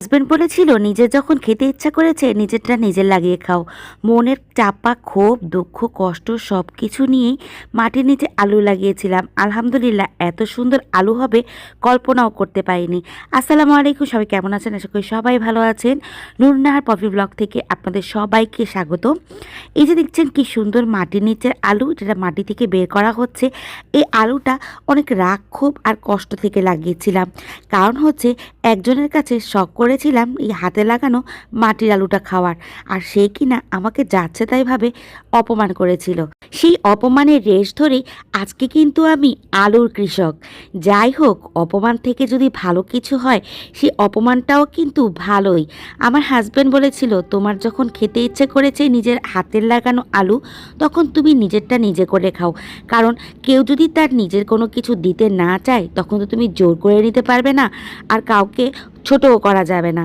Husband বলেছিল, নিজের যখন খেতে ইচ্ছা করেছে, নিজেরটা নিজের লাগিয়ে খাও। মনের চাপা, ক্ষোভ, দুঃখ, কষ্ট সব কিছু নিয়েই মাটির নিচে আলু লাগিয়েছিলাম। আলহামদুলিল্লাহ, এত সুন্দর আলু হবে, কল্পনাও করতে পারিনি। আসসালামু আলাইকুম, সবাই কেমন আছেন? আশা করি সবাই ভালো আছেন। নুরনাহার পপি ব্লগ থেকে আপনাদের সবাইকে স্বাগত। এই যে দেখছেন কি সুন্দর মাটির নিচের আলু, যেটা মাটি থেকে বের করা হচ্ছে। এই আলুটা অনেক রাগ, ক্ষোভ আর কষ্ট থেকে লাগিয়েছিলাম। কারণ হচ্ছে, একজনের কাছে শখ করেছিলাম এই হাতে লাগানো মাটির আলুটা খাওয়ার। আর সে কিনা আমাকে যাচ্ছে তাই ভাবে অপমান করেছিল। সেই অপমানের রেশ ধরেই আজকে কিন্তু আমি আলুর কৃষক। যাই হোক, অপমান থেকে যদি ভালো কিছু হয় সেই অপমানটাও কিন্তু ভালোই। আমার হাজব্যান্ড বলেছিল, তোমার যখন খেতে ইচ্ছে করেছে নিজের হাতের লাগানো আলু, তখন তুমি নিজেরটা নিজে করে খাও। কারণ কেউ যদি তার নিজের কোনো কিছু দিতে না চায়, তখন তো তুমি জোর করে নিতে পারবে না। আর কাউকে ছোটও করা যাবে না।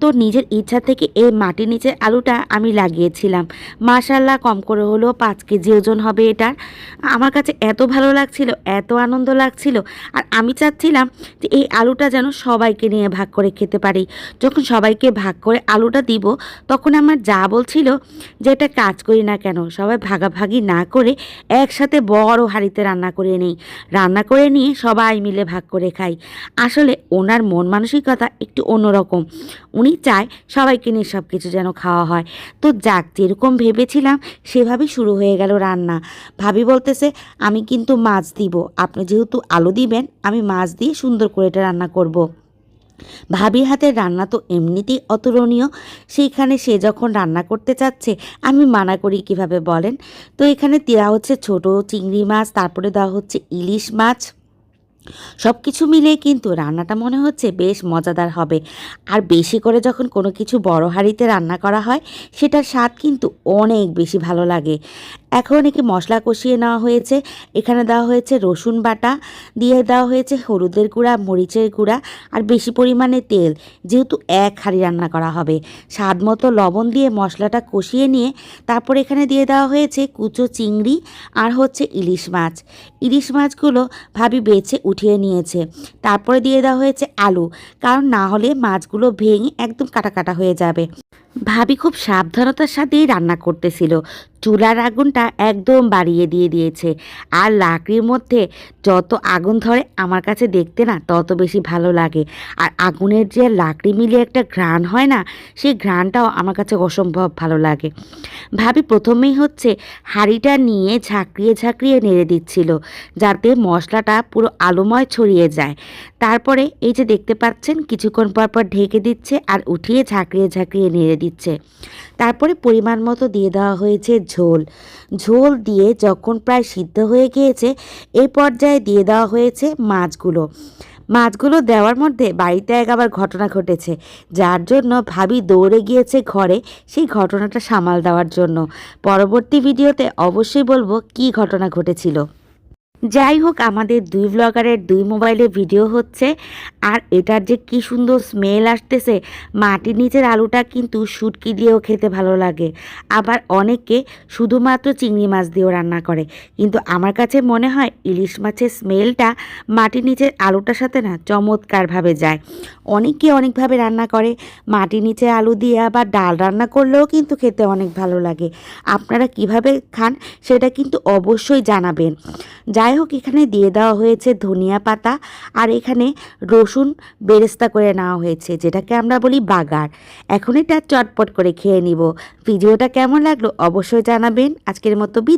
তো নিজের ইচ্ছা থেকে এই মাটির নিচে আলুটা আমি লাগিয়েছিলাম। মাশাল্লাহ কম করে হলেও পাঁচ কেজি ওজন হবে এটার। আমার কাছে এত ভালো লাগছিল, এত আনন্দ লাগছিল। আর আমি চাচ্ছিলাম যে এই আলুটা যেন সবাইকে নিয়ে ভাগ করে খেতে পারি। যখন সবাইকে ভাগ করে আলুটা দিব, তখন আমার যা বলছিল যে এটা কাজ করি না কেন, সবাই ভাগাভাগি না করে একসাথে বড় হাঁড়িতে রান্না করে নেই। রান্না করে নিয়ে সবাই মিলে ভাগ করে খাই। আসলে ওনার মন মানসিকতা একটু অন্যরকম। উনি চায় সবাইকে নিয়ে সব কিছু যেন খাওয়া হয়। তো যাক, যেরকম ভেবেছিলাম সেভাবেই শুরু হয়ে গেল রান্না। ভাবি বলতেছে, আমি কিন্তু মাছ দিব। আপনি যেহেতু আলু দিবেন, আমি মাছ দিয়ে সুন্দর করে এটা রান্না করব। ভাবির হাতের রান্না তো এমনিতেই অতুলনীয়। সেইখানে সে যখন রান্না করতে চাচ্ছে, আমি মানা করি কীভাবে বলেন? তো এখানে দেওয়া হচ্ছে ছোট চিংড়ি মাছ, তারপরে দেওয়া হচ্ছে ইলিশ মাছ। সব কিছু মিলে কিন্তু রান্নাটা মনে হচ্ছে বেশ মজাদার হবে। আর বেশি করে যখন কোনো কিছু বড় হাঁড়িতে রান্না করা হয়, সেটার স্বাদ কিন্তু অনেক বেশি ভালো লাগে। এখন একে মশলা কষিয়ে নেওয়া হয়েছে। এখানে দেওয়া হয়েছে রসুন বাটা, দিয়ে দেওয়া হয়েছে হলুদের গুঁড়া, মরিচের গুঁড়া আর বেশি পরিমাণে তেল, যেহেতু এক হাঁড়ি রান্না করা হবে। স্বাদ মতো লবণ দিয়ে মশলাটা কষিয়ে নিয়ে তারপর এখানে দিয়ে দেওয়া হয়েছে কুচো চিংড়ি আর হচ্ছে ইলিশ মাছ। ইলিশ মাছগুলো ভাবি বেছে উঠিয়ে নিয়েছে। তারপরে দিয়ে দেওয়া হয়েছে আলু, কারণ না হলে মাছগুলো ভেঙে একদম কাটা কাটা হয়ে যাবে। ভাবি খুব সাবধানতার সাথেই রান্না করতেছিল। চুলার আগুনটা একদম বাড়িয়ে দিয়ে দিয়েছে। আর লাকড়ির মধ্যে যত আগুন ধরে আমার কাছে দেখতে না তত বেশি ভালো লাগে। আর আগুনের যে লাকড়ি মিলিয়ে একটা ঘ্রাণ হয় না, সেই ঘ্রাণটাও আমার কাছে অসম্ভব ভালো লাগে। ভাবি প্রথমেই হচ্ছে হাঁড়িটা নিয়ে ঝাঁকড়িয়ে ঝাঁকড়িয়ে নেড়ে দিচ্ছিল, যাতে মশলাটা পুরো আলুময় ছড়িয়ে যায়। তারপরে এই যে দেখতে পাচ্ছেন, কিছুক্ষণ পর পর ঢেকে দিচ্ছে আর উঠিয়ে ঝাঁকড়িয়ে ঝাঁকড়িয়ে নেড়ে দিচ্ছে। তারপরে পরিমাণ মতো দিয়ে দেওয়া হয়েছে ঝোল। ঝোল দিয়ে যখন প্রায় সিদ্ধ হয়ে গিয়েছে, এই পর্যায়ে দিয়ে দেওয়া হয়েছে মাছগুলো। মাছগুলো দেওয়ার মধ্যে বাড়িতে এক আবার ঘটনা ঘটেছে, যার জন্য ভাবি দৌড়ে গিয়েছে ঘরে সেই ঘটনাটা সামাল দেওয়ার জন্য। পরবর্তী ভিডিওতে অবশ্যই বলব কি ঘটনা ঘটেছিল। যাই হোক, আমাদের দুই ব্লগারের দুই মোবাইলে ভিডিও হচ্ছে। আর এটার যে কি সুন্দর স্মেল আসতেছে, মাটির নিচের আলুটা কিন্তু শুটকি দিয়েও খেতে ভালো লাগে। আবার অনেকে শুধুমাত্র চিংড়ি মাছ দিয়েও রান্না করে। কিন্তু আমার কাছে মনে হয় ইলিশ মাছের স্মেলটা মাটির নিচের আলুটার সাথে না চমৎকারভাবে যায়। অনেকে অনেকভাবে রান্না করে, মাটির নিচে আলু দিয়ে আবার ডাল রান্না করলেও কিন্তু খেতে অনেক ভালো লাগে। আপনারা কীভাবে খান সেটা কিন্তু অবশ্যই জানাবেন। যাই হোক এখানে দিয়ে দেওয়া হয়েছে ধনিয়া পাতা আর এখানে রসুন বেরেস্তা করে নেওয়া হয়েছে, যেটাকে আমরা বলি বাগার। এখন এটা চটপট করে খেয়ে নিব। ভিডিওটা কেমন লাগল অবশ্যই জানাবেন। আজকের মতো